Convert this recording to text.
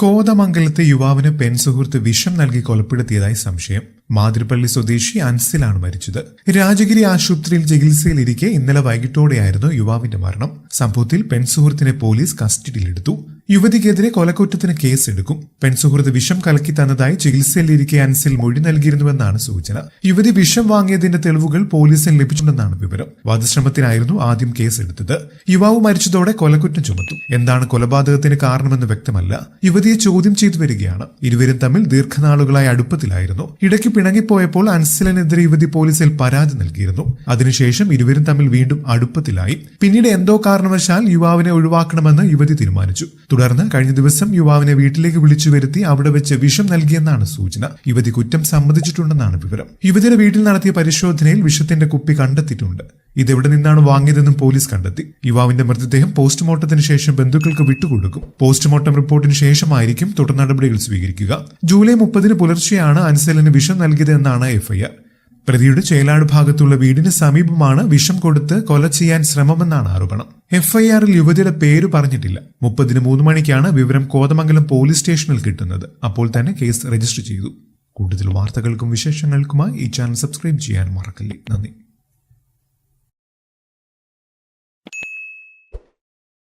കോതമംഗലത്തെ യുവാവിന് പെൺസുഹൃത്ത് വിഷം നൽകി കൊലപ്പെടുത്തിയതായി സംശയം. മാതിരപ്പള്ളി സ്വദേശി അൻസിലാണ് മരിച്ചത്. രാജഗിരി ആശുപത്രിയിൽ ചികിത്സയിലിരിക്കെ ഇന്നലെ വൈകിട്ടോടെയായിരുന്നു യുവാവിന്റെ മരണം. സംഭവത്തിൽ പെൺസുഹൃത്തിനെ പോലീസ് കസ്റ്റഡിയിലെടുത്തു. യുവതിക്കെതിരെ കൊലക്കുറ്റത്തിന് കേസെടുക്കും. പെൺസുഹൃത്ത് വിഷം കലക്കി തന്നതായി ചികിത്സയിലിരിക്കെ അൻസിൽ മൊഴി നൽകിയിരുന്നുവെന്നാണ് സൂചന. യുവതി വിഷം വാങ്ങിയതിന്റെ തെളിവുകൾ പോലീസിന് ലഭിച്ചിട്ടുണ്ടെന്നാണ് വിവരം. വധശ്രമത്തിനായിരുന്നു ആദ്യം കേസെടുത്തത്. യുവാവ് മരിച്ചതോടെ കൊലക്കുറ്റം ചുമത്തും. എന്താണ് കൊലപാതകത്തിന് കാരണമെന്ന് വ്യക്തമല്ല. യുവതിയെ ചോദ്യം ചെയ്തു വരികയാണ്. ഇരുവരും തമ്മിൽ ദീർഘനാളുകളായി അടുപ്പത്തിലായിരുന്നു. ഇടയ്ക്ക് പിണങ്ങിപ്പോയപ്പോൾ അൻസിലിനെതിരെ യുവതി പോലീസിൽ പരാതി നൽകിയിരുന്നു. അതിനുശേഷം ഇരുവരും തമ്മിൽ വീണ്ടും അടുപ്പത്തിലായി. പിന്നീട് എന്തോ കാരണവശാൽ യുവാവിനെ ഒഴിവാക്കണമെന്ന് യുവതി തീരുമാനിച്ചു. തുടർന്ന് കഴിഞ്ഞ ദിവസം യുവാവിനെ വീട്ടിലേക്ക് വിളിച്ചു വരുത്തി അവിടെ വെച്ച് വിഷം നൽകിയെന്നാണ് സൂചന. യുവതി കുറ്റം സമ്മതിച്ചിട്ടുണ്ടെന്നാണ് വിവരം. യുവതിയുടെ വീട്ടിൽ നടത്തിയ പരിശോധനയിൽ വിഷത്തിന്റെ കുപ്പി കണ്ടെത്തിയിട്ടുണ്ട്. ഇതെവിടെ നിന്നാണ് വാങ്ങിയതെന്നും പോലീസ് കണ്ടെത്തി. യുവാവിന്റെ മൃതദേഹം പോസ്റ്റ്മോർട്ടത്തിന് ശേഷം ബന്ധുക്കൾക്ക് വിട്ടുകൊടുക്കും. പോസ്റ്റ്മോർട്ടം റിപ്പോർട്ടിന് ശേഷമായിരിക്കും തുടർ നടപടികൾ സ്വീകരിക്കുക. ജൂലൈ മുപ്പതിന് പുലർച്ചെയാണ് അൻസലിന് വിഷം നൽകിയതെന്നാണ് എഫ്ഐആർ. പ്രതിയുടെ ചേലാട് ഭാഗത്തുള്ള വീടിന് സമീപമാണ് വിഷം കൊടുത്ത് കൊല ചെയ്യാൻ ശ്രമമെന്നാണ് ആരോപണം. എഫ്ഐആറിൽ യുവതിയുടെ പേര് പറഞ്ഞിട്ടില്ല. മുപ്പതിന് മൂന്ന് മണിക്കാണ് വിവരം കോതമംഗലം പോലീസ് സ്റ്റേഷനിൽ കിട്ടുന്നത്. അപ്പോൾ തന്നെ കേസ് രജിസ്റ്റർ ചെയ്തു. കൂടുതൽ വാർത്തകൾക്കും വിശേഷങ്ങൾക്കുമായി ഈ ചാനൽ സബ്സ്ക്രൈബ് ചെയ്യാൻ മറക്കല്ലേ. നന്ദി.